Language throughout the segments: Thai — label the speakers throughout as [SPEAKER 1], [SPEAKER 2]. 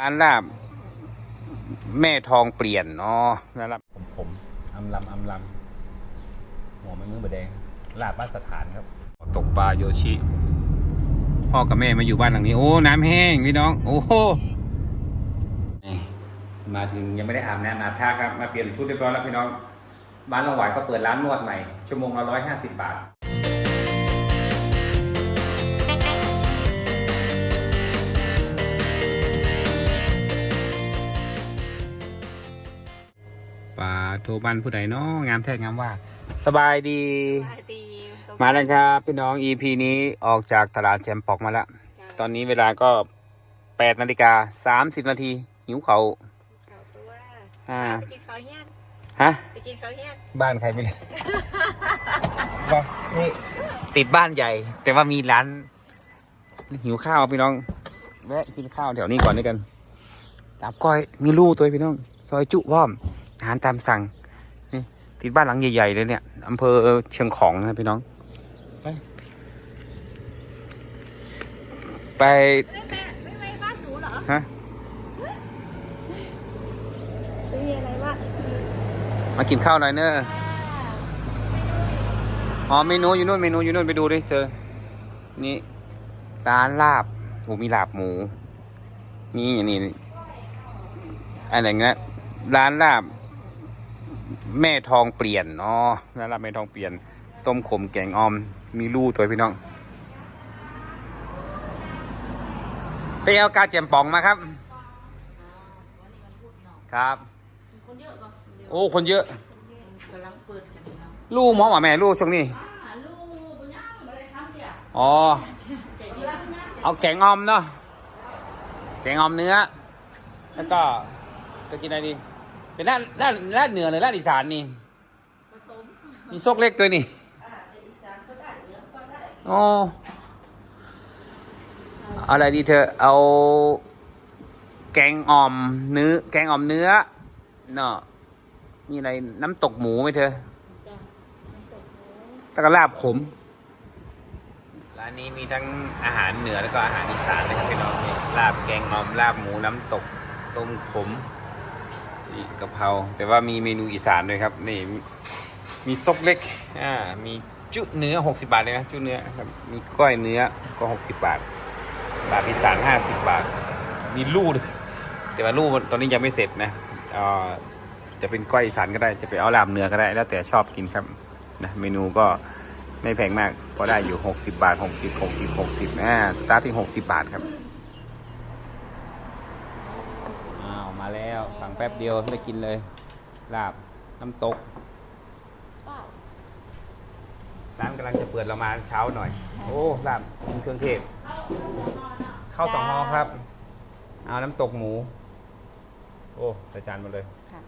[SPEAKER 1] ร้านลาบแม่ทองเปลี่ยนอ๋อร้านลาบผมผมอำลำอำลำหัวมันมือบะแดงลาบบ้านสถานครับ ตกปลาโยชิ พ่อกับแม่มาอยู่บ้านหลังนี้ โอ้น้ำแห้งพี่น้อง โอ้โหนี่มาถึงยังไม่ได้อาบน้ำอาบท่าครับมาเปลี่ยนชุดเรียบร้อยแล้วพี่น้อง บ้านละหวายก็เปิดร้านนวดใหม่ชั่วโมงละร้อยห้าสิบบาท โทบ้านผู้ใดเนาะงามแท้งามว่า สบายดี
[SPEAKER 2] ดี
[SPEAKER 1] มาแล้วครับพี่น้อง EP นี้ออกจากตลาดแจมปอกมาแล้ว ตอนนี้เวลาก็8นาฬิกา30นาทีหิวเขาว
[SPEAKER 2] เขาตัว
[SPEAKER 1] อ่า
[SPEAKER 2] ไปกินข้าวเฮี้ยน
[SPEAKER 1] ฮะ
[SPEAKER 2] ไปกินข้าวเฮี้ยน
[SPEAKER 1] บ้านใครไม่รู้บ้านนี่ติดบ้านใหญ่ แต่ว่ามีร้าน หิวข้าวพี่น้องแวะกินข้าวแถวนี้ก่อนด้วยกันตับก้อยมีลู่ตัวพี่น้อง ซอยจุพร้อม อาหารตามสั่ง นี่ติดบ้านหลังใหญ่ ๆ เลยเนี่ยอำเภอเชียงของนะพี่น้อง ไป ไป
[SPEAKER 2] ไม่แม่ไม่ไปบ้านหนูเหรอ
[SPEAKER 1] ฮะ
[SPEAKER 2] ซื้ออะไรวะ
[SPEAKER 1] มากินข้าวหน่อยเนอะอ๋อเมนูอยู่นู่นเมนูอยู่นู่นไปดูดิเธอ นี่ร้านลาบโอ้มีลาบหมูมีอย่างนี้อะไรเงี้ยร้านลาบ แม่ทองเปลี่ยนอ๋อร้านลาบแม่ทองเปลี่ยน ต้มขมแกงออม มีลู่ตัวพี่น้อง ไปเอากาเจียมป่องมาครับ ครับ
[SPEAKER 2] คนเยอะป่ะ
[SPEAKER 1] โอ้คนเยอะ
[SPEAKER 2] กำลังเปิดกันเนาะ
[SPEAKER 1] ลู่หมอหมาแม่ลู่ช่วงนี้
[SPEAKER 2] ลูกปุญญาไม่ได้ทำเสีย
[SPEAKER 1] อ๋อเอาแกงออมเนาะ แกงออมเนื้อ แล้วก็จะกินอะไรดี เป็นร้านร้านร้านเหนือหรือร้านอีสานนี่
[SPEAKER 2] ผสม
[SPEAKER 1] มีซกเล็กด้วยนี่โอ้เอาอะไรดีเธอเอา แกงอ่อมเนื้อ แกงอ่อมเนื้อเนาะมีอะไรน้ำตกหมูไหมเธอ
[SPEAKER 2] จ้ะ
[SPEAKER 1] แล้วก็ลาบขมร้านนี้มีทั้งอาหารเหนือแล้วก็อาหารอีสานเลยครับพี่น้องนี่ลาบแกงอ่อมลาบหมูน้ำตกต้มขม นี่กะเพราแต่ว่ามีเมนูอีสานด้วยครับ นี่มีซกเล็กอ่ามีจุเนื้อ 60 บาทเลยนะจุเนื้อครับมีก้อยเนื้อก็ 60 บาทบาทอีสาน50 บาท มีลู่ด้วยแต่ว่าลู่ตอนนี้ยังไม่เสร็จนะเอ่อจะเป็นก้อยอีสานก็ได้จะไปเอาลาบเนื้อก็ได้ แล้วแต่ชอบกินครับนะเมนูก็ไม่แพงมากพอได้อยู่ 60 บาท 60 60 60อ่าสตาร์ทที่ 60 บาทครับ อ้าว มา แล้วสั่งแป๊บเดียวได้กินเลย ลาบ น้ำตก
[SPEAKER 2] เปล่า
[SPEAKER 1] ร้านกำลังจะเปิดเรามาเช้าหน่อย โอ้ลาบมีเครื่องเทศข้าวสองห่อครับ เอาน้ำตกหมู โอ้ใส่จานมาเลย
[SPEAKER 2] ค่ะ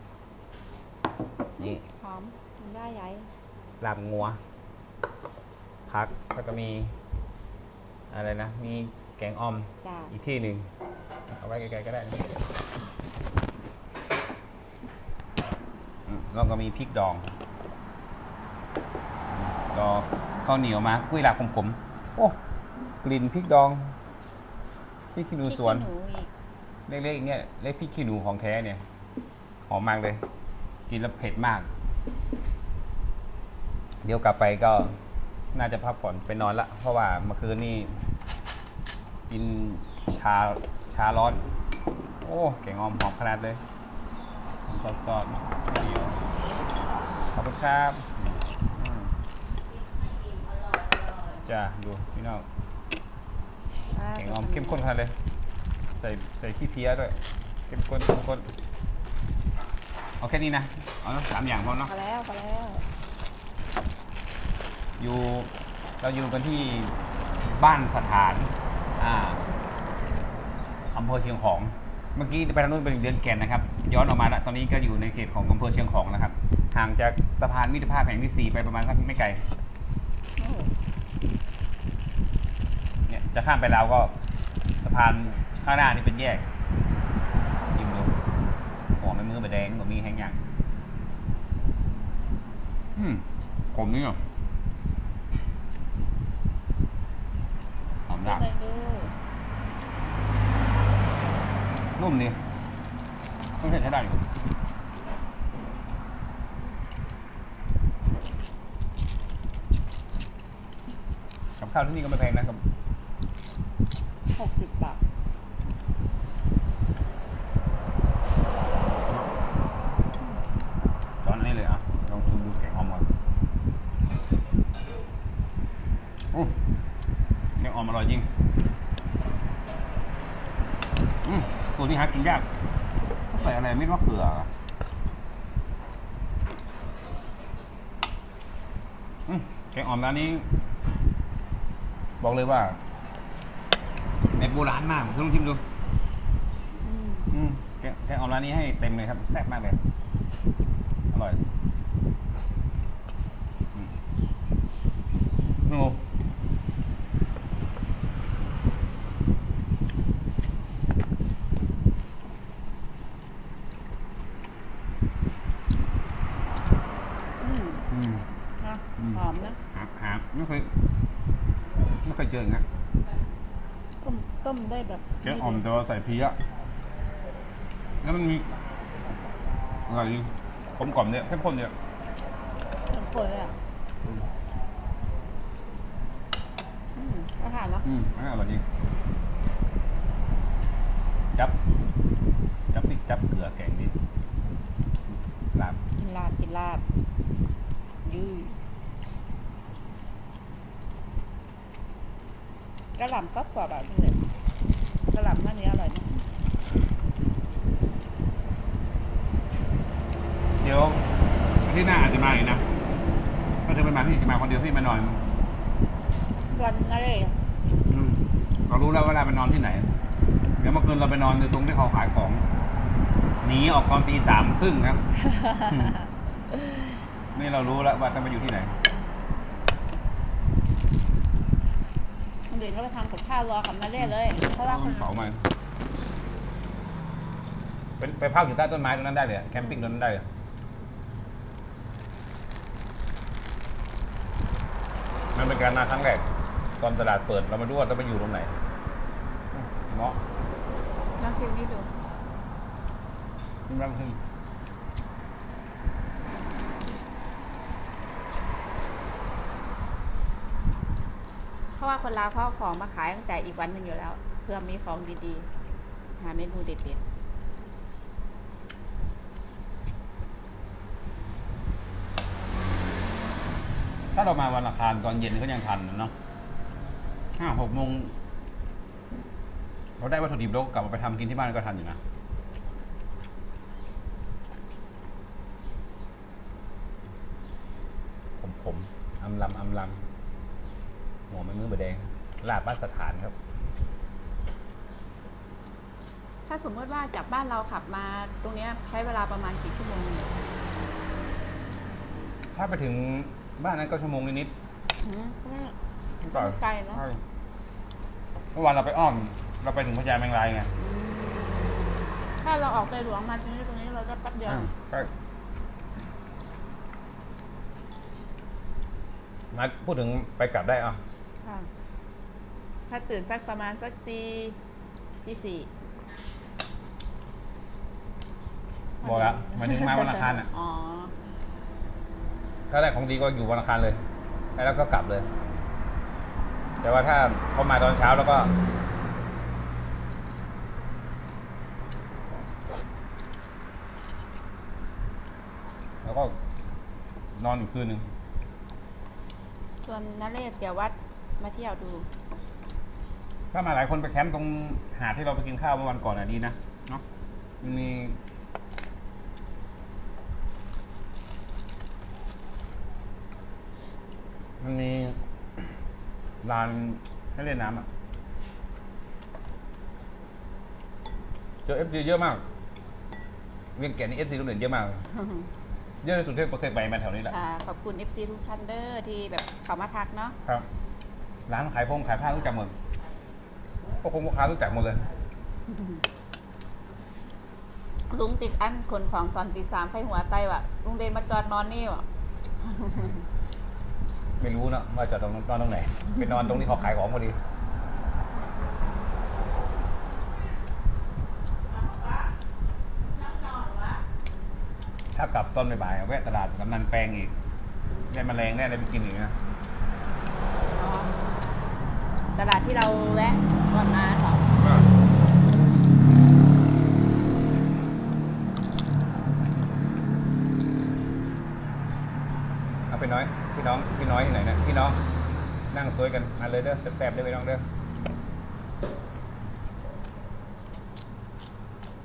[SPEAKER 1] นี่
[SPEAKER 2] หอมกินได้ยัย
[SPEAKER 1] ลาบงัว พักแล้วก็มี อะไรนะ มีแกงอ่อม
[SPEAKER 2] จ้า
[SPEAKER 1] อีกที่หนึ่งเอาไว้ไกลๆก็ได้นะอืม แล้วก็มีพริกดองดอกข้าวเหนียวมากุ้ยลาบขมๆโอ้กลิ่นพริกดองพริกขี้หนูสวน
[SPEAKER 2] หนูอีก
[SPEAKER 1] เล็กๆอย่างเงี้ยเล็กพริกขี้หนูของแท้เนี่ยหอมมากเลย กินแล้วเผ็ดมาก เดี๋ยวกลับไปก็น่าจะพักผ่อนไปนอนละเพราะว่าเมื่อคืนนี่กินชาชาร้อน โอ้แกงออมหอมขนาดเลย ซอสซอสๆเดียวขอบคุณครับอืมจ้าดูพี่น้องแกงออมเข้มข้นขนาดเลย ใส่ใส่ขี้เพี้ยด้วยเข้มข้นเข้มข้นเอาแค่นี้นะ เอาสามอย่างพอเนาะ
[SPEAKER 2] พอแล้วพอแล้ว
[SPEAKER 1] อยู่เราอยู่กันที่บ้านสถานอ่าอำเภอเชียงของ เมื่อกี้ไปทางนู้นเป็นเดือนแก่นนะครับ ย้อนออกมาแล้วตอนนี้ก็อยู่ในเขตของอำเภอเชียงของนะครับ ห่างจากสะพานมิตรภาพแห่งที่สี่ไปประมาณสักไม่ไกลเนี่ยจะข้ามไปแล้วก็สะพานข้างหน้านี่เป็นแยกยิมดูหัวไม่มือไปแดงหัวมีแห้งอย่างอืมขมนี่เหรอหอม
[SPEAKER 2] ชิ
[SPEAKER 1] ดั
[SPEAKER 2] ม
[SPEAKER 1] ก
[SPEAKER 2] เลยดู
[SPEAKER 1] นุ่มดีต้องให้ได้อยู่กับข้าวที่นี่ก็ไม่แพงนะครับ
[SPEAKER 3] หกสิบบาท
[SPEAKER 1] ช้อนอันนี้เลยอะ ลองชิมดูแกงอ่อมก่อนโอ้แกงอ่อมอร่อยจริง อืมสูตรนี้หากิน ยากเขาใส่อะไรไม่รู้ว่าเขือเหรออืมแกงอ่อมร้านนี้ บอกเลยว่าเน็ตโบราณมากคุณลองชิมดู
[SPEAKER 3] อืม
[SPEAKER 1] อืมแกงแกงอ่อมร้านนี้ให้เต็มเลยครับแซ่บมากเลย อร่อยอืมโอ้
[SPEAKER 3] อืม
[SPEAKER 1] อืม
[SPEAKER 3] นะ
[SPEAKER 1] อืม
[SPEAKER 3] หอมนะ
[SPEAKER 1] หาหาไม่เคยไม่เคยเจออย่างนี้น
[SPEAKER 3] ต้มต้ม ได้แบบ
[SPEAKER 1] แกงอ่อมแต่ว่าใส่เพลียแล้วมันมีอะไรดีกลมกล่อมเนี่ยเข้มข้นเนี่ย
[SPEAKER 3] เป็นคนเลยอะอืมอาหารเนาะ
[SPEAKER 1] อืมอันนี้อร่อยจริงจับจับพริกจับเกลือแกงดีลาบ
[SPEAKER 3] กินลาบกินลาบยืดกระหล่ำก็กว่าแบบนี้กระหล่ำอันนี้อร่อยนะ
[SPEAKER 1] เดี๋ยวอาที่หน้าอาจจะมาอีกนะถ้าเธอไม่มาพี่จะมา คนเดียวพี่มานอน
[SPEAKER 3] วันอะไร
[SPEAKER 1] อืมเรารู้แล้วเวลาไปนอนที่ไหน เดี๋ยวเมื่อคืนเราไปนอนในตรงที่เขาขายของหนีออกตอนตีสามครึ่งครับ นี่เรารู้แล้วว่าจะไปอยู่ที่ไหน
[SPEAKER 3] คนอื่นก็ไปทำกับข้าวรอกับนาเล่เลยเพราะว่าคน
[SPEAKER 1] เผามาเป็นไปพักอยู่ใต้ต้นไม้ตรงนั้นได้เลยอะแคมปิ้งตรงนั้นได้เลย มันเป็นการมาครั้งแรกตอนตลาดเปิดเรามาดูว่าจะไปอยู่ตรงไหนอืมเนาะ
[SPEAKER 3] ลองชิมนี่ดู
[SPEAKER 1] น้ำผึ้ง
[SPEAKER 3] เพราะว่าคนลาวเขาเอาของมาขายตั้งแต่อีกวันหนึ่งอยู่แล้ว เพื่อมีของดีๆ หาเมนูเด็ด
[SPEAKER 1] ถ้าเรามาวันอังคารตอนเย็นก็ยังทันนะเนาะห้าหกโมงเราได้วัตถุดิบเราก็กลับมาไปทำกินที่บ้านก็ทันอยู่นะ ผมผมอำลำอำลำหัวมันมือเบดแดงลาบบ้านสถานครับ
[SPEAKER 3] ๆถ้าสมมติว่าจากบ้านเราขับมาตรงเนี้ยใช้เวลาประมาณกี่ชั่วโมง
[SPEAKER 1] ถ้าไปถึง บ้านนั้นก็ชั่วโมงนิด
[SPEAKER 3] อืมก็ไม่
[SPEAKER 1] ๆก่อน
[SPEAKER 3] ไกลเนอะ
[SPEAKER 1] ใช่เมื่อวานเราไปอ้อม เราไปถึงพญาแมงรายไง
[SPEAKER 3] ถ้าเราออกใจหลวงมาตรงนี้ตรงนี้เราก็แป๊บเดียว
[SPEAKER 1] ใช่มาพูดถึงไปกลับได้อะ
[SPEAKER 3] ค่ะ ถ้าตื่นสักประมาณสักตีที่สี่
[SPEAKER 1] บอกแล้วหมายถึงมาวันอังคารอะ
[SPEAKER 3] อ๋อ
[SPEAKER 1] ถ้าได้ของดีก็อยู่วันอังคารเลย แล้วก็กลับเลย แต่ว่าถ้าเขามาตอนเช้าแล้วก็ แล้วก็นอนอีกคืนหนึ่ง
[SPEAKER 3] ส่วนนเรศเจียวัดมาเที่ยวดู
[SPEAKER 1] ถ้ามาหลายคนไปแคมป์ตรงหาดที่เราไปกินข้าวเมื่อวันก่อนอะดีนะเนาะมันมี มันมีลานให้เล่นน้ำอะ เจอเอฟซีเยอะมาก เวียงแก่นนี่เอฟซีโรงเรียนเยอะมาก เยอะที่สุดที่เคยไปมาแถวนี้แหละ
[SPEAKER 3] อ่าขอบคุณ FC ทุกท่านเด้อที่แบบเขามาทักเนาะ
[SPEAKER 1] ครับ ร้านขายพงขายผ้ารู้จักหมดพวกคงพ่อค้ารู้จักหมดเลย
[SPEAKER 3] ลุงติดอันขนของตอนตีสามไข้หัวใจว่ะลุงเดนมาจอดนอนนี่ว่ะ
[SPEAKER 1] ไม่รู้นะว่าจะตรงนอนตรงไหนไปนอนตรงที่เขาขายของพอดีถ้ากลับต้นบ่ายแวะตลาดกำนันแปลงอีกแม่แมลงแด้อะไรไปกินอีกนะ
[SPEAKER 2] ตลาดที่เราแวะก่อนมาสอ
[SPEAKER 1] ง นั่งซวยกันมาเลยเด้อแซ่บๆเด้อพี่น้องเด้อ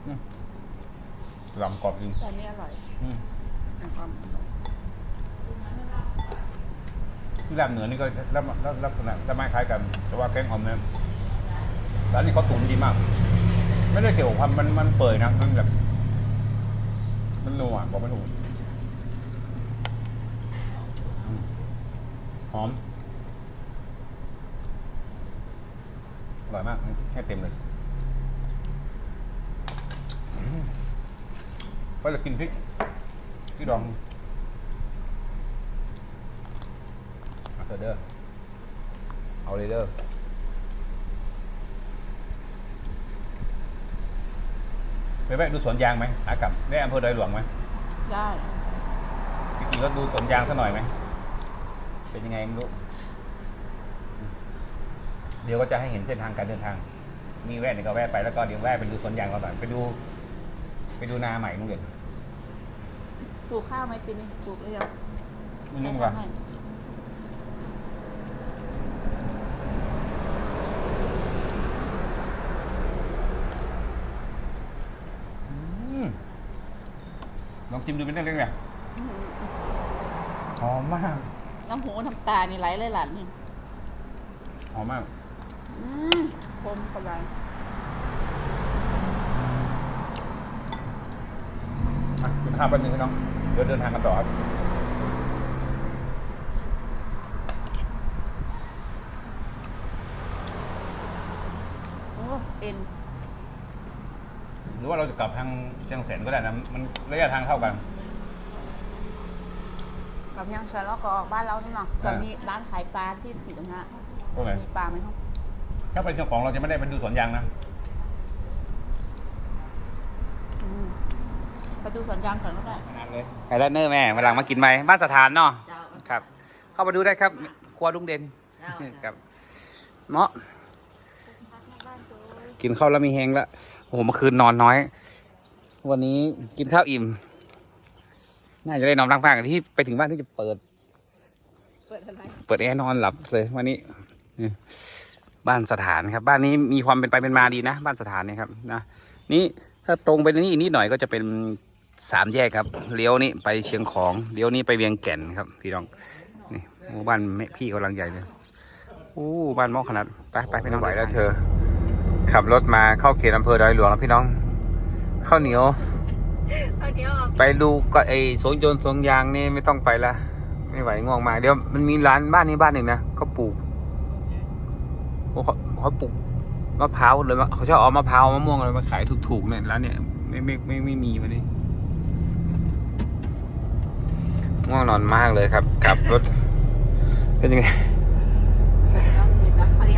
[SPEAKER 1] อืมลำกรอบจริง
[SPEAKER 2] ตอนนี้อร่อย
[SPEAKER 1] อืม
[SPEAKER 2] อะความ
[SPEAKER 1] ที่ลาบเหนือนี่ก็ลักษณะลักษณะจะไม่คล้ายกัน แต่ว่าแกงหอมเนี่ยร้านนี้เขาตุ๋นดีมาก ไม่ได้เกี่ยวกับความมันมันเปื่อยนะมันแบบมันนัวบอกไม่ถูกอืมหอม อร่อยมาก ให้เต็มเลยอืมก็จะกินพริกพริกดองเอาเถอะเด้อเอาเลยเด้อไปแวะดูสวนยางไหมอากลับได้อำเภอดอยหลวงไหม
[SPEAKER 2] ได้
[SPEAKER 1] พี่กี่รถดูสวนยางสักหน่อยไหม เป็นยังไงไม่รู้ เดี๋ยวก็จะให้เห็นเส้นทางการเดินทาง มีแวะเนี่ยก็แวะไปแล้วก็เดี๋ยวแวะไปดูสวนยางเราหน่อยไปดู ไปดูนาใหม่ลุงเด่น
[SPEAKER 2] ปลูกข้าวไหมปีนี้ปลูกหรือยัง
[SPEAKER 1] นี่ดีกว่า
[SPEAKER 2] ให้
[SPEAKER 1] อืมลองชิมดูเป็นเรื่องๆเนี่ยหอมมาก
[SPEAKER 2] น้ำหูน้ำตานี่ไหลเลยหลานนี่
[SPEAKER 1] หอมมาก
[SPEAKER 2] อืม คมกระไร
[SPEAKER 1] อะคุณข้าวแป๊บนึงพี่น้องเดี๋ยวเดินทางกันต่อครับ
[SPEAKER 2] โอ้เอ็น
[SPEAKER 1] หรือว่าเราจะกลับทางเชียงแสนก็ได้นะ มันระยะทางเท่ากัน
[SPEAKER 2] กับยังใส่แล้วก็ออกบ้านเรานี่เนาะ
[SPEAKER 1] อ่า
[SPEAKER 2] ก็มีร้านขายปลาที่ติดตรงนั้น
[SPEAKER 1] ตรงไหน
[SPEAKER 2] มีปลาไหมครับ
[SPEAKER 1] ถ้าไปเชียงของเราจะไม่ได้ไปดูสวนยางนะ
[SPEAKER 2] อืมไปดูสวนยางก่อนก็ได้
[SPEAKER 1] ไอ้แล้วเนอร์แม่มาหลังมากินไหมบ้านสถานเนาะ
[SPEAKER 2] เจ้า
[SPEAKER 1] ครับ เข้ามาดูได้ครับ ครัวลุงเด่น
[SPEAKER 2] เจ้า
[SPEAKER 1] ครับเนาะกินข้าวแล้วมีแหงแล้วโอ้โหเมื่อคืนนอนน้อย วันนี้กินข้าวอิ่ม น่าจะได้นอนพักๆที่ไปถึงบ้านที่จะเปิด
[SPEAKER 2] เปิดอะไร
[SPEAKER 1] เปิดแอร์นอนหลับเลยวันนี้นี่ บ้านสถานครับ บ้านนี้มีความเป็นไปเป็นมาดีนะ บ้านสถานเนี่ยครับนะนี่ถ้าตรงไปนี่อีกนิดหน่อยก็จะเป็นสามแยกครับ เลี้ยวนี่ไปเชียงของ เลี้ยวนี่ไปเวียงแก่นครับพี่น้อง นี่โอ้บ้านแม่พี่กำลังใหญ่เลยโอ้บ้านหมอขนาด ไปไปพี่น้องไหวแล้วเธอ ขับรถมาเข้าเขตอำเภอดอยหลวงแล้วพี่น้องข้าวเหนียว
[SPEAKER 2] เอาเดี๋ยวออก
[SPEAKER 1] ไปดูก็ไอ้สวนยนต์สวนยางนี่ไม่ต้องไปละไม่ไหวง่วงมากเดี๋ยวมันมีร้านบ้านนี้บ้านหนึ่งนะเขาปลูกโอ้ เขาเขาปลูกมะพร้าวเลยมะเขาชอบเอามะพร้าวมะม่วงอะไรมาขายถูกๆเนี่ยร้านเนี่ยไม่ไม่ไม่ไม่มีวันนี้ง่วงนอนมากเลยครับกลับรถ เป็นยังไง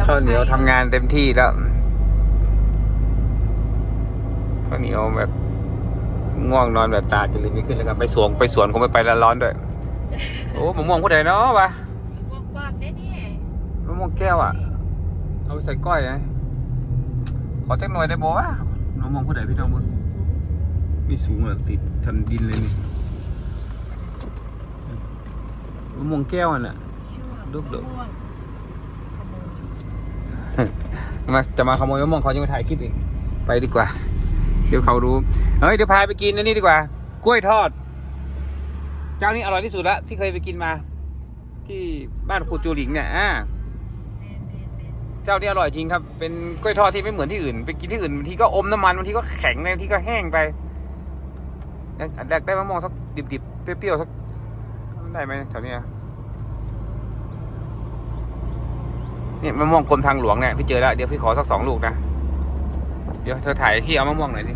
[SPEAKER 1] ข้าวเหนียวทำงานเต็มที่แล้วข้าวเหนียวแบบง่วงนอนแบบตาจะลืมไม่ขึ้นเลยครับ ไปสวนไปสวนคงไม่ไปแล้วร้อนด้วย โอ้มะม่วงผู้ใดเนาะวะ
[SPEAKER 2] กว้างๆได้นี่
[SPEAKER 1] มะม่วงแก้วอะ เอาไปใส่ก้อยไงขอจักหน่อยได้บ่วะมะม่วงผู้ใดพี่น้องบุญมีสูงเหรอติดทันดินเลยนี่มะม่วงแก้วอะน่ะ รูปเดิม มาจะมาขโมยมะม่วงเขายังไม่ถ่ายคลิปอีกไปดีกว่า เดี๋ยวเขารู้ เฮ้ยเดี๋ยวพาไปกินอันนี้ดีกว่า กล้วยทอด เจ้านี้อร่อยที่สุดละที่เคยไปกินมา ที่บ้านครูจูหลิงเนี่ยอ่า เจ้านี้อร่อยจริงครับ เป็นกล้วยทอดที่ไม่เหมือนที่อื่น ไปกินที่อื่นบางทีก็อมน้ำมันบางทีก็แข็งบางทีก็แห้งไปอยากอยากได้มะม่วงสักดิบๆเปรี้ยวๆสักได้ไหมแถวเนี้ยเนี่ยมะม่วงกรมทางหลวงเนี่ยพี่เจอแล้วเดี๋ยวพี่ขอสักสองลูกนะเดี๋ยวเธอถ่ายที่เอามะม่วงหน่อยดิ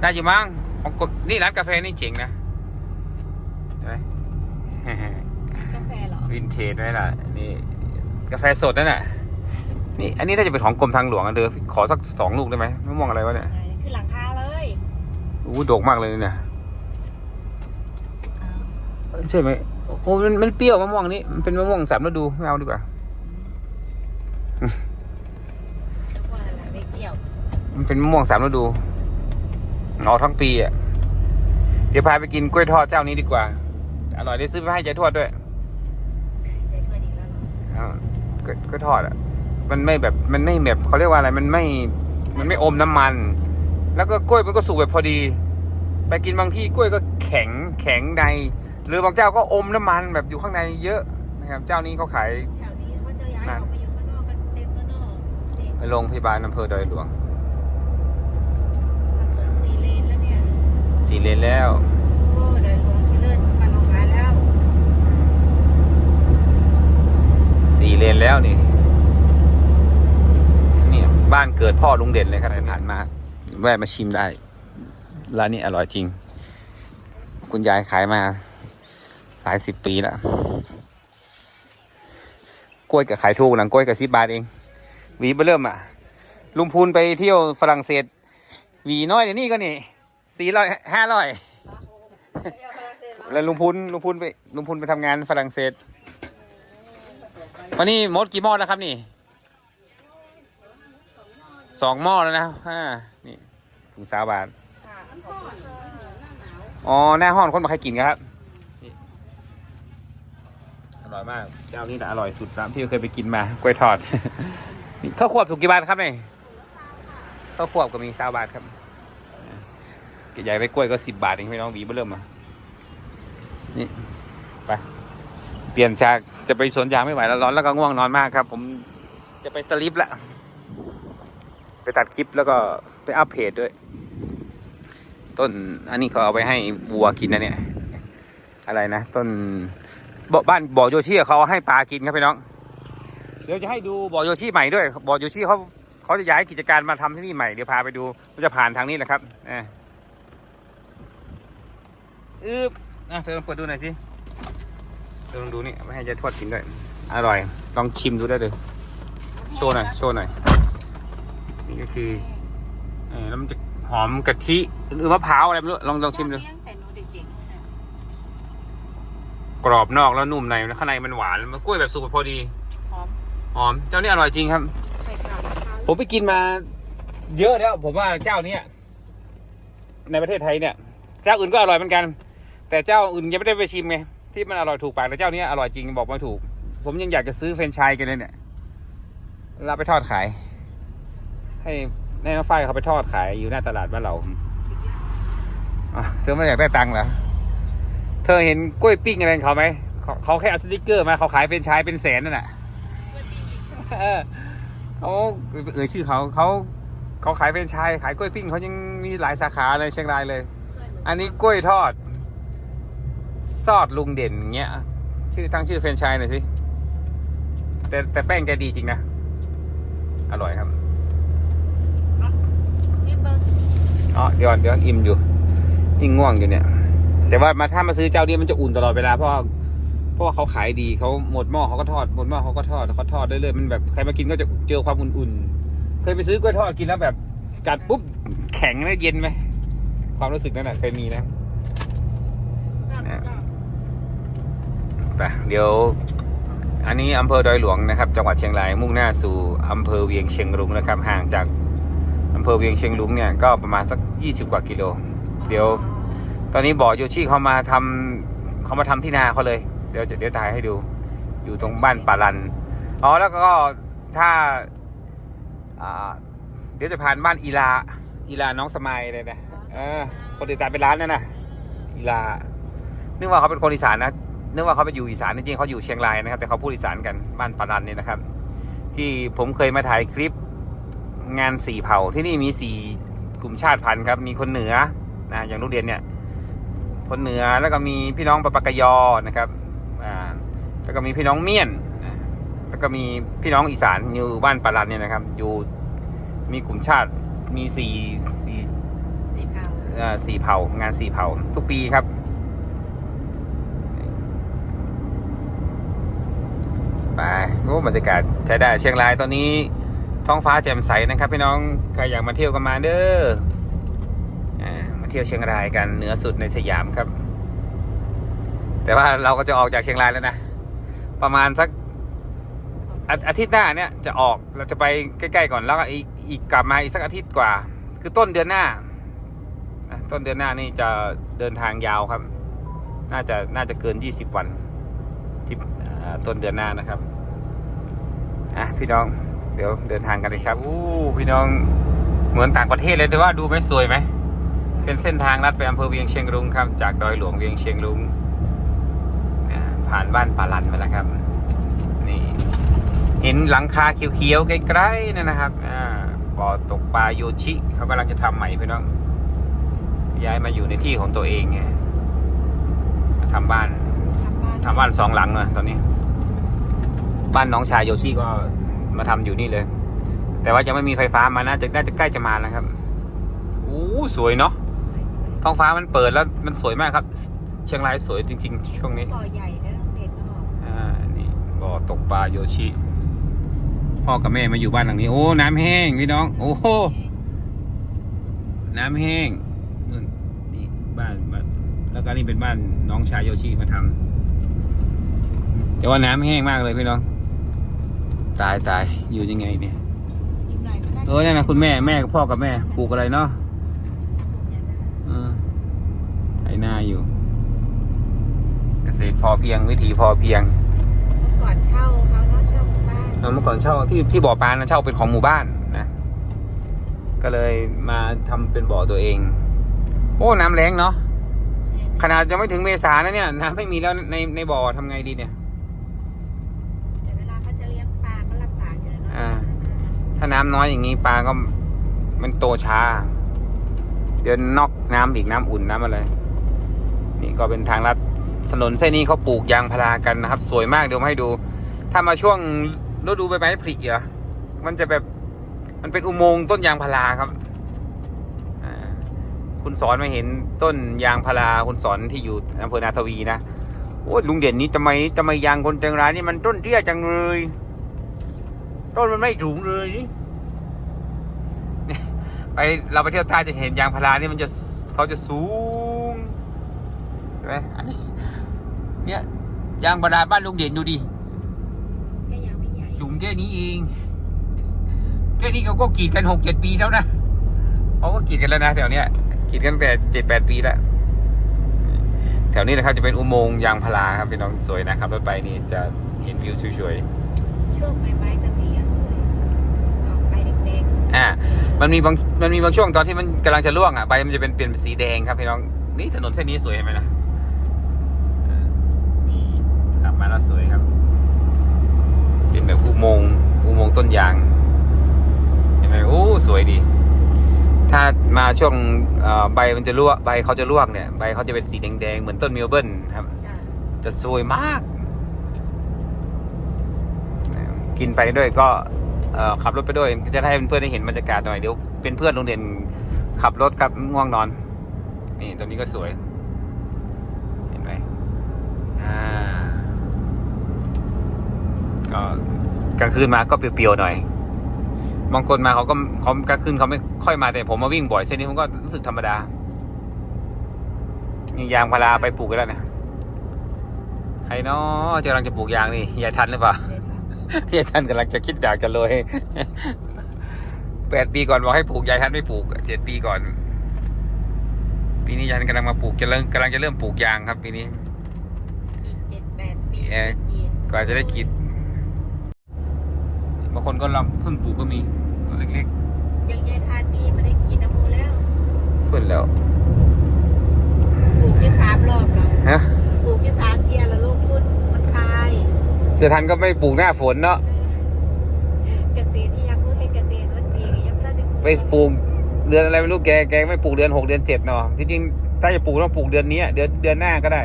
[SPEAKER 1] ได้อยู่มั้งของกบนี่ร้านกาแฟนี่เจ๋งนะเห็นไหม
[SPEAKER 2] กาแฟเหรอ
[SPEAKER 1] วินเทจไหมล่ะนี่กาแฟสดนั่นน่ะ นี่อันนี้น่าจะเป็นของกรมทางหลวงอะเดี๋ยวขอสักสองลูกได้ไหมมะม่วงอะไรวะเนี่ย
[SPEAKER 2] คือหลังคาเลย
[SPEAKER 1] อู้ดกมากเลยเนี่ยใช่ไหมโอ้มันมันเปรี้ยวมะม่วงนี้มันเป็นมะม่วงสามฤดูไม่เอาดีกว่า
[SPEAKER 2] แล้วว่าอะไรไม่เกี่ยว
[SPEAKER 1] มันเป็นมะม่วงสามฤดูเอาทั้งปีอะเดี๋ยวพาไปกินกล้วยทอดเจ้านี้ดีกว่า อร่อยได้ซื้อไปให้ยายทวดด้วย
[SPEAKER 2] ได้ช่วยดีแล้วเหรอ
[SPEAKER 1] อ่ากล้วยกล้วยทอดอะ มันไม่แบบมันไม่แบบเขาเรียกว่าอะไรมันไม่มันไม่อมน้ำมัน แล้วก็กล้วยมันก็สุกแบบพอดี ไปกินบางที่กล้วยก็แข็งแข็งใน หรือบางเจ้าก็อมน้ำมันแบบอยู่ข้างในเยอะนะครับ เจ้านี้เขาขาย
[SPEAKER 2] แถวนี้เขาจะย้ายออกไปอยู่ข้างนอกกันเต็มแล้วเนอะนี่
[SPEAKER 1] โรงพยาบาลอำเภอดอยหลวง
[SPEAKER 2] ถนนสี่เลนแล้วเนี่ย
[SPEAKER 1] สี่เลนแล้ว
[SPEAKER 2] โอ้เดินหลวงเจริญมาลงมาแล้ว
[SPEAKER 1] สี่เลนแล้วนี่นี่ บ้านเกิดพ่อลุงเด่นเลยครับผ่านมา แวะมาชิมได้ ร้านนี้อร่อยจริง คุณยายขายมา หลายสิบปีแล้วกล้วยกับขายถูกหนังกล้วยกับสิบบาทเองวีเบอร์เริ่มอะ ลุงพูนไปเที่ยวฝรั่งเศสวีน้อยเดี๋ยวนี้ก็นี่สี่ร้อยห้าร้อยแล้วลุงพูนลุงพูนไปลุงพูนไปทำงานฝรั่งเศสวันนี้มดกี่ม้อแล้วครับนี่ สองหม้อแล้วนะห้านี่ถึงสาวบาท
[SPEAKER 2] ค่ะขอบคุณค่ะหน้าหนาว
[SPEAKER 1] อ๋อ หน้าห้องคนมาใครกินกันครับนี่อร่อยมาก เจ้านี้แหละอร่อยสุดตามที่เคยไปกินมากล้วยทอดนี่ข้าวควบถูกกี่บาทครับเนี่ยข้าวควบก็มีสาวบาทครับใหญ่ไปกล้วยก็สิบบาทเองพี่น้องหวีเบอร์เริ่มมานี่ไปเปลี่ยนจากจะไปสวนยางไม่ไหวแล้วร้อนแล้วก็ง่วงนอนมากครับ ผมจะไปสลิปละไป ตัดคลิปแล้วก็ไปอัปเพจด้วย ต้นอันนี้เขาเอาไปให้วัวกินนะเนี่ย อะไรนะ ต้นบ่บ้านบ่อโยชิเขาเอาให้ปลากินครับพี่น้อง เดี๋ยวจะให้ดูบ่อโยชิใหม่ด้วยบ่อโยชิเขาเขาจะย้ายกิจการมาทำที่นี่ใหม่เดี๋ยวพาไปดูมันจะผ่านทางนี้แหละครับอออึบอะเธอลองเปิดดูหน่อยสิเธอลองดูนี่เอาไปให้ยายทวดกินด้วย อร่อย ลองชิมดูได้เลย โชว์หน่อย โชว์หน่อย นี่ก็คือเออแล้วมันจะหอมกะทิหรือมะพร้าวอะไรไม่รู้ลองลองชิมดู
[SPEAKER 2] เลี้ยงแต่หนูเด็กๆนี่นะ
[SPEAKER 1] กรอบนอกแล้วนุ่มในแล้วข้างในมันหวานมันกล้วยแบบสุกแบบพอดี
[SPEAKER 2] หอม
[SPEAKER 1] หอมเจ้านี่อร่อยจริงครับ
[SPEAKER 2] ใส่กากมะพร้าว
[SPEAKER 1] ผมไปกินมาเยอะแล้ว ผมว่าเจ้าเนี้ยในประเทศไทยเนี่ย เจ้าอื่นก็อร่อยเหมือนกัน แต่เจ้าอื่นยังไม่ได้ไปชิมไงที่มันอร่อยถูกปากแต่เจ้าเนี้ยอร่อยจริงบอกไม่ถูก ผมยังอยากจะซื้อแฟรนไชส์กันเลยเนี่ยเราไปทอดขาย ให้ใน้องฝ้ายเขาไปทอดขายอยู่หน้าตลาดบ้านเราเธอไม่อยากได้ตังค์เหรอ เธอเห็นกล้วยปิ้งอะไรเขาไหม เขาแค่เอาสติกเกอร์มาเขาขายแฟรนชส์เป็นแสนนั่นแหละเขาเอ่ยชื่อเขาเขาเขาขายเป็นชายขายกล้วยปิ้งเขายังมีหลายสาขาเลยเชียงรายเลย อันนี้กล้วยทอด ซอดลุงเด่นเงี้ย ชื่อตั้งชื่อแฟรนชส์หน่อยสิ แต่แต่แป้งแกดีจริงนะ อร่อยครับ
[SPEAKER 2] นี่เบิ้ง
[SPEAKER 1] เดี๋ยวก่อนเดี๋ยวอนอิ่มอยู่ยิ่งง่วงอยู่เนี่ย แต่ว่ามาถ้ามาซื้อเจ้านี้มันจะอุ่นตลอดเวลาเพราะว่าเพราะว่าเขาขายดีเขาหมดหม้อเขาก็ทอดหมดหม้อเขาก็ทอดเขาทอดเรื่อยๆมันแบบใครมากินก็จะเจอความอุ่นๆเคยไปซื้อกล้วยทอดกินแล้วแบบกัดปุ๊บแข็งแล้วเย็นไหมความรู้สึกนั้นแหะเคยมีนะเนี่ยไปเดี๋ยว อันนี้อำเภอดอยหลวงนะครับ จังหวัดเชียงรายมุ่งหน้าสู่อำเภอเวียงเชียงรุ้งนะครับ ห่างจาก ภอเวียงเชียงรุ้งเนี่ยก็ประมาณสัก 20 กว่ากิโล เดี๋ยว ตอนนี้บ่อโยชิเขามาทำเขามาทำที่นาเขาเลย เดี๋ยวจะเดี๋ยวถ่ายให้ดู อยู่ตรงบ้านปาลัน อ๋อแล้วก็ถ้าเดี๋ยวจะผ่านบ้านอีลา อีลาน้องสมัยเลยนะเออคนติดตามเป็นร้านนั่นนะอีลา นึกว่าเขาเป็นคนอีสานนะนึกว่าเขาไปอยู่อีสานจริงๆเขาอยู่เชียงรายนะครับ แต่เขาพูดอีสานกันบ้านปาลันนี่นะครับ ที่ผมเคยมาถ่ายคลิป งานสี่เผ่าที่นี่มีสี่กลุ่มชาติพันธุ์ครับ มีคนเหนือนะอย่างลูกเรียนเนี่ย คนเหนือแล้วก็มีพี่น้องปะปะกยอนะครับอ่าแล้วก็มีพี่น้องเมียนแล้วก็มีพี่น้องอีสานอยู่บ้านปาลันเนี่ยนะครับ อยู่มีกลุ่มชาติมีสี่สี่
[SPEAKER 2] สีขาว
[SPEAKER 1] เอ่อสี่เผ่างานสี่เผ่าทุกปีครับไปโอ้บรรยากาศใช้ได้เชียงรายตอนนี้ ท้องฟ้าแจ่มใสนะครับพี่น้องใครอยากมาเที่ยวก็มาเด้ออมาเที่ยวเชียงรายกันเหนือสุดในสยามครับ แต่ว่าเราก็จะออกจากเชียงรายแล้วนะ ประมาณสักอาอาทิตย์หน้าเนี่ยจะออกเราจะไปใกล้ๆก่อนแล้วก็อีกอีกกลับมาอีกสักอาทิตย์กว่า คือต้นเดือนหน้าต้นเดือนหน้านี่จะเดินทางยาวครับ น่าจะน่าจะเกิน20วันที่ต้นเดือนหน้านะครับอะพี่น้อง เดี๋ยวเดินทางกันเลยครับอู้พี่น้องเหมือนต่างประเทศเลยแต่ว่าดูไหมสวยไหม เป็นเส้นทางลัดไปอำเภอเวียงเชียงรุ้งครับ จากดอยหลวงเวียงเชียงรุ้งอ่าผ่านบ้านป่าลันไปแล้วครับ นี่ เห็นหลังคาเขียวๆไกลๆนั่นนะครับอ่าบ่อตกปลาโยชิเขากำลังจะทำใหม่พี่น้องย้ายมาอยู่ในที่ของตัวเองไงมาทำบ้าน
[SPEAKER 2] ทำบ้าน
[SPEAKER 1] ทำบ้านสองหลังเลยตอนนี้ บ้านน้องชายโยชิก็ มาทำอยู่นี่เลย แต่ว่ายังไม่มีไฟฟ้ามาน่าจะน่าจะใกล้จะมาแล้วครับอู้สวยเนาะ
[SPEAKER 2] สวย
[SPEAKER 1] ท้องฟ้ามันเปิดแล้วมันสวยมากครับ เชียงรายสวยจริง ๆ ช่วงนี้
[SPEAKER 2] ๆบ่อใหญ่นะน้องเด่นเนาะ
[SPEAKER 1] อ่านี่บ่อตกปลาโยชิ พ่อกับแม่มาอยู่บ้านหลังนี้ โอ้น้ำแห้งพี่น้อง โอ้โหน้ำแห้งนู่นนี่บ้านบ้านแล้วก็นี่เป็นบ้านน้องชายโยชิมาทำแต่ว่าน้ำแห้งมากเลยพี่น้อง ตายตายอยู่ยังไงเนี่ย
[SPEAKER 2] อีกหน่อยก็ได้
[SPEAKER 1] เออนั่นนะคุณแม่แม่กับพ่อกับแม่ปลูกอะไรเนาะ
[SPEAKER 2] อย่างนั้น
[SPEAKER 1] เออไถนาอยู่ เกษตรพอเพียงวิถีพอเพียง
[SPEAKER 2] เมื่อก่อนเช่าเขาเนาะเช่าหมู่บ้าน
[SPEAKER 1] เออเมื่อก่อนเช่าที่ที่บ่อปลานะเช่าเป็นของหมู่บ้านนะก็เลยมาทำเป็นบ่อตัวเอง โอ้น้ำแรงเนาะขนาดยังไม่ถึงเมษานะเนี่ยน้ำไม่มีแล้วในในบ่อทำไงดีเนี่ย
[SPEAKER 2] แต่เวลาเขาจะเลี้ยงปลาก็ลำบากอยู่แล้วเนาะ
[SPEAKER 1] อ่า ถ้าน้ำน้อยอย่างนี้ปลาก็มันโตช้า เดือนนอกน้ำอีกน้ำอุ่นน้ำอะไร นี่ก็เป็นทางลัดถนนเส้นนี้เขาปลูกยางพารากันนะครับ สวยมากเดี๋ยวมาให้ดู ถ้ามาช่วงฤดูใบไม้ผลิเหรอมันจะแบบมันเป็นอุโมงค์ต้นยางพาราครับคุณสอนมาเห็นต้นยางพาราคุณสอนที่อยู่อำเภอนาทวีนะโอ้ยลุงเด่นนี้ทำไมทำไมยางคนเชียงรายนี่มันต้นเตี้ยจังเลย ต้นมันไม่สูงเลยเนี่ยไปเราไปเที่ยวใต้จะเห็นยางพารานี่มันจะเขาจะสูงใช่ไหมอันนี้เนี่ยยางพาราบ้านลุงเด่นดูดิ
[SPEAKER 2] ก็ยังไม่ใหญ่
[SPEAKER 1] สูงแค่นี้เองแค่นี้เขาก็กรีดกันหกเจ็ดปีแล้วนะเขาก็กรีดกันแล้วนะแถวเนี้ยกรีดกันตั้งแต่เจ็ดแปดปีแล้วแถวนี้นะครับจะเป็นอุโมงค์ยางพาราครับพี่น้องสวยนะครับรถไปนี่จะเห็นวิวสวยๆ
[SPEAKER 2] ช่วงใบไม้จะมีอะสวยดอกใบแดงๆ
[SPEAKER 1] อ่ามันมีบางมันมีบางช่วงตอนที่มันกำลังจะร่วงอะใบมันจะเป็นเปลี่ยนเป็นสีแดงครับพี่น้องนี่ถนนเส้นนี้สวยเห็นไหมล่ะนี่ขับมาแล้วสวยครับ เป็นแบบอุโมงค์อุโมงค์ต้นยางเห็นไหมโอ้สวยดี ถ้ามาช่วงใบมันจะร่วงใบเขาจะร่วงเนี่ยใบเขาจะเป็นสีแดงๆเหมือนต้นมิลเบิลครับ
[SPEAKER 2] จะ
[SPEAKER 1] สวยมาก กินไปด้วยก็ ขับรถไปด้วยจะได้ให้เพื่อนๆได้เห็นบรรยากาศหน่อยเดี๋ยวเป็นเพื่อนโรงเรียนขับรถครับง่วงนอน นี่ตรงนี้ก็สวย เห็นไหมอ่าก็กลางคืนมาก็เปรียวๆหน่อยบางคนมาเขาก็เขากลางคืนเขาไม่ค่อยมาแต่ผมมาวิ่งบ่อยเส้นนี้ผมก็รู้สึกธรรมดานี่ยางพาราไปปลูกกันแล้วเนี่ยใครเนาะจะกำลังจะปลูกยางนี่ยายทันหรือเปล่า
[SPEAKER 2] เดี๋ยวท
[SPEAKER 1] ยายทันกำลังจะคิดอยากจะเลยแปดปีก่อนบอกให้ปลูกยายทันไม่ปลูกเจ็ดปีก่อน ปีนี้ยายทันกำลังมาปลูกจะเริ่มกำลังจะเริ่มปลูกยางครับปีนี้ำ
[SPEAKER 2] อีกเจ็ดแปดปี
[SPEAKER 1] เอ่อ
[SPEAKER 2] จะกิน
[SPEAKER 1] กว่าจะได้กินบางคนก็ลองเพิ่งปลูกก็มีตัวเล็ก
[SPEAKER 2] ยังยายทานดีไม่ได้กินน้ำมูแล้ว
[SPEAKER 1] ๆขึ้นแล้ว
[SPEAKER 2] ปลูกที่สามรอบแล้ว
[SPEAKER 1] ฮะ
[SPEAKER 2] ปลูกที่สามเทียแล้วลูกทุนมันตาย
[SPEAKER 1] เจทันก็ไม่ปลูกหน้าฝนเนาะ
[SPEAKER 2] เกษตรที่ยังพูดให้เกษตรวันปีก็ยังไม่ได้
[SPEAKER 1] ไปปลูกเดือนอะไรไม่รู้แกแกไม่ปลูกเดือนหกเดือนเจ็ดเนาะที่จริงถ้าจะปลูกต้องปลูกเดือนนี้เดือนเดือนหน้าก็ได้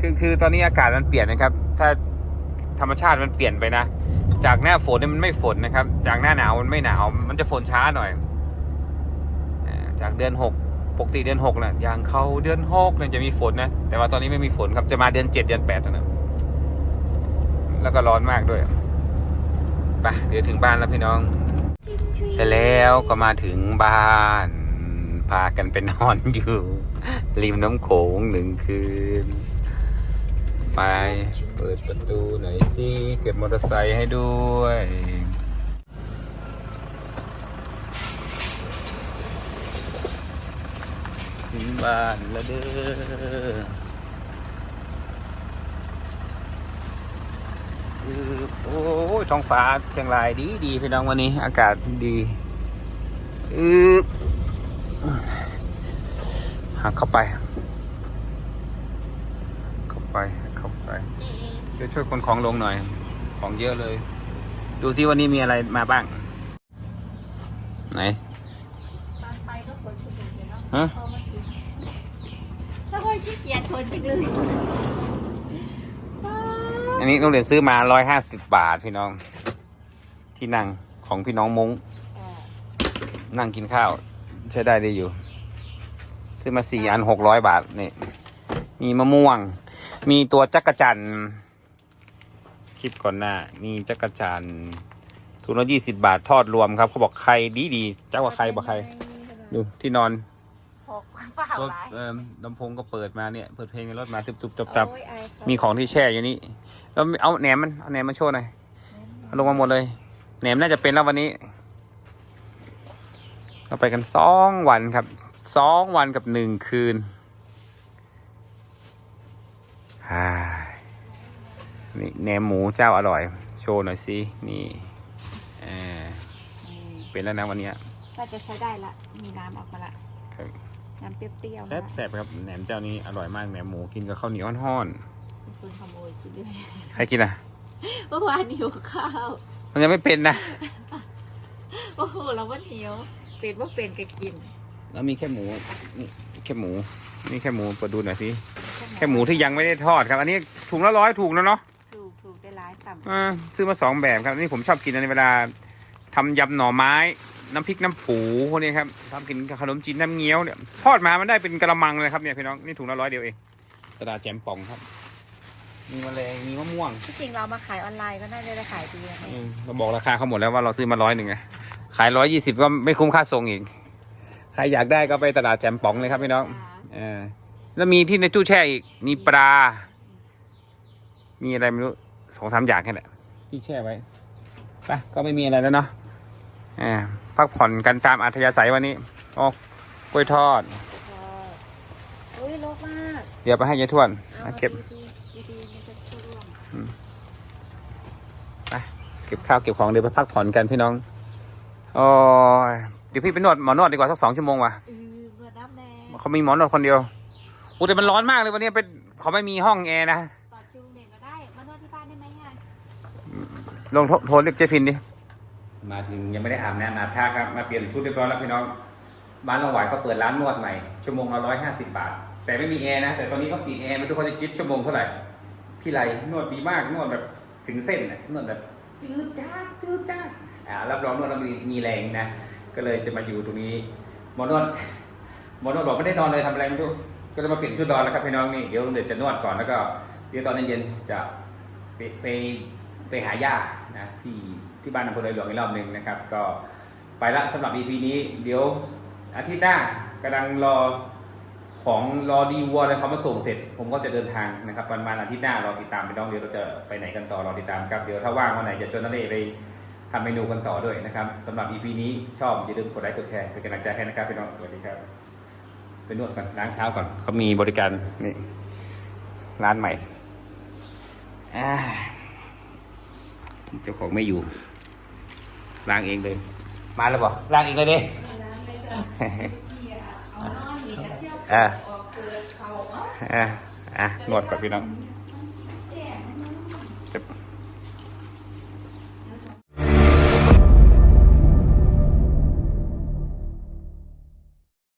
[SPEAKER 1] คือคือตอนนี้อากาศมันเปลี่ยนนะครับ ถ้าธรรมชาติมันเปลี่ยนไปนะ จากหน้าฝนเนี่ยมันไม่ฝนนะครับ จากหน้าหนาวมันไม่หนาว มันจะฝนช้าหน่อยอ่าจากเดือนหกปกติเดือนหกนะอย่างเขาเดือนหกเนี่ยจะมีฝนนะ แต่ว่าตอนนี้ไม่มีฝนครับ จะมาเดือนเจ็ดเดือนแปดแล้วนะ แล้วก็ร้อนมากด้วยไปเดี๋ยวถึงบ้านแล้วพี่น้องแต่แล้วก็มาถึงบ้าน พากันไปนอนอยู่ ริมน้ำโขงหนึ่งคืน ไปเปิดประตูหน่อยสิเก็บมอเตอร์ไซค์ให้ด้วยถึงบ้านแล้วเด้ออือ โอ้ยท้องฟ้าเชียงรายดีดีพี่น้องวันนี้ อากาศดีอือหักเข้าไป เข้าไปเข้าไปเดี๋ยวช่วยคนของลงหน่อย ของเยอะเลย ดูซิวันนี้มีอะไรมาบ้าง ไหน
[SPEAKER 2] ตอนไปก็คนขี้เกียจเนาะ
[SPEAKER 1] ฮะ
[SPEAKER 2] พอมาถึงถ้าคนขี้เกียจคนจังเลย
[SPEAKER 1] อันนี้โรงเรียนซื้อมาร้อยห้าสิบบาทพี่น้อง ที่นั่งของพี่น้องมงนั่งกินข้าว ใช้ได้ดีอยู่ ซื้อมาสี่อันหกร้อยบาทนี่มีมะม่วง มีตัวจักรจันทร์คลิปก่อนหน้า มีจักรจันทร์ถุงละยี่สิบาททอดรวมครับเขาบอกใครดีดีๆเจ้าว่าใครบอกใครดูที่นอน
[SPEAKER 2] หกเปล่าร
[SPEAKER 1] ถ
[SPEAKER 2] หลาย
[SPEAKER 1] เอ่อลำโพงก็เปิดมาเนี่ยเปิดเพลงในรถมาตุบๆจับ
[SPEAKER 2] โอ้ยอายเขา
[SPEAKER 1] ๆมีของที่แช่อยู่นี่แล้วเอาแหนมมันเอาแหนมมาโชว์หน่อยเอาลงมาหมดเลยแหนมน่าจะเป็นแล้ววันนี้เราไปกันสองวันครับสองวันกับหนึ่งคืนฮ่านี่แหนมหมูเจ้าอร่อย โชว์หน่อยสินี่เออ
[SPEAKER 2] อืม
[SPEAKER 1] เป็นแล้วนะวันเนี้ย
[SPEAKER 2] น่าจะใช้ได้ละ มีน้ำออกมาละ
[SPEAKER 1] ครับ
[SPEAKER 2] น้ำเปรี้ยวๆ
[SPEAKER 1] แซ่บ
[SPEAKER 2] นะ
[SPEAKER 1] แซ่บครับแหนมเจ้านี้อร่อยมากแหนมหมูกินกับข้าวเหนียวห้อน
[SPEAKER 2] มีคนขโมยกินด้วย
[SPEAKER 1] ๆใครกินอะ
[SPEAKER 2] เมื่อวานหิวข้าว
[SPEAKER 1] มันยังไม่เป็นนะ
[SPEAKER 2] โอ้โหเราว่าหิวเป็นว่าเป็นก็กิน
[SPEAKER 1] แล้วมีแค่หมูนี่แค่หมูนี่แค่หมูเปิดดูหน่อยสิแค่หมูที่ยังไม่ได้ทอดครับ อันนี้ถุงละร้อยถูกแล้วเนาะ
[SPEAKER 2] ถูกถูกได้ร้ายต่ำ
[SPEAKER 1] อ่าซื้อมาสองแบบครับอันนี่ผมชอบกินในเวลาทำยำหน่อไม้ น้ำพริกน้ำปูพวกนี้ครับทำกินกับขนมจีนน้ำเงี้ยวเนี่ยทอดมามันได้เป็นกระมังเลยครับเนี่ยพี่น้องนี่ถุงละร้อยเดียวเองกระดาษแจมป่องครับ มีมะเร็งมีมะม่วง
[SPEAKER 2] ที่จริงเรามาขายออนไลน์ก็น่าจะได้ขายดีนะ
[SPEAKER 1] อืมเราบอกราคาเขาหมดแล้วว่าเราซื้อมาร้อยหนึ่งไงขายร้อยยี่สิบก็ไม่คุ้มค่าส่งอีกใครอยากได้ก็ไปตลาดแจมป๋องเลยครับพี่น้องเออแล้วมีที่ในตู้แช่อีกมีปลา มีอะไรไม่รู้สองสามอย่างแค่นั้นแหละที่แช่ไว้ไปก็ไม่มีอะไรแล้วเนาะอ่า พักผ่อนกันตามอัธยาศัยวันนี้โอ้กล้วยทอด
[SPEAKER 2] โอ้ยโลกมาก
[SPEAKER 1] เดี๋ยวไปให้ยายทวน
[SPEAKER 2] เอา
[SPEAKER 1] มาเก็บ
[SPEAKER 2] ดีๆดีๆมันจะร่วง
[SPEAKER 1] เก็บข้าวเก็บของเดี๋ยวไปพักผ่อนกันพี่น้องโอ้ยเดี๋ยวพี่ไปนวดหมอนวดดีกว่าสักสองชั่วโมงว่ะ
[SPEAKER 2] เออเมื่อน้ำแดง
[SPEAKER 1] เขามีหมอนวดคนเดียวอู้แต่มันร้อนมากเลยวันนี้เป็นเขาไม่มีห้องแอร์นะ
[SPEAKER 2] ต่อคิวเมงก็ได้มานวดที่บ้านได้ไหมอะ
[SPEAKER 1] ลองโทรโทรเรียกเจ๊พินดิ มาถึงยังไม่ได้อาบน้ำอาบท่าครับมาเปลี่ยนชุดเรียบร้อยแล้วพี่น้องบ้านเราหวายเขาเปิดร้านนวดใหม่ชั่วโมงละร้อยห้าสิบบาท แต่ไม่มีแอร์นะ แต่ตอนนี้เขาติดแอร์ไม่รู้เขาจะคิดชั่วโมงเท่าไหร่พี่ไรนวดดีมากนวดแบบถึงเส้นน่ะนวดแบบจืดจ้าดจืดจ้าดอ่ารับรองนวดแล้วมีมีแรงนะก็เลยจะมาอยู่ตรงนี้หมอนวดหมอนวดบอกไม่ได้นอนเลยทำอะไรไม่รู้ก็เลยมาเปลี่ยนชุดนอนแล้วครับพี่น้องนี่เดี๋ยวเดี๋ยวจะนวดก่อนแล้วก็เดี๋ยวตอนเย็นๆจะไปไปไปหาย่านะที่ ที่บ้านอำเภอเลยหลวงอีกรอบหนึ่งนะครับ ก็ไปละสำหรับ EP นี้ เดี๋ยวอาทิตย์หน้ากำลังรอของรอดีวัวอะไรเขามาส่งเสร็จ ผมก็จะเดินทางนะครับประมาณอาทิตย์หน้ารอติดตามไปน้องเดี๋ยวเราจะไปไหนกันต่อรอติดตามครับเดี๋ยวถ้าว่างวันไหนจะชวนนัเล่ไปทำเมนูกันต่อด้วยนะครับสำหรับ EP นี้ชอบอย่าลืมกดไลค์กดแชร์เป็นกำลังใจให้นะครับพี่น้องสวัสดีครับไปนวดก่อนล้างเท้าก่อนเขามีบริการนี่ร้านใหม่เจ้าของไม่อยู่ ล้างเองเลย มาแล้วบอกล้างเองเลยดิอ่าอ่าอะนวดก่อนพี่น้อง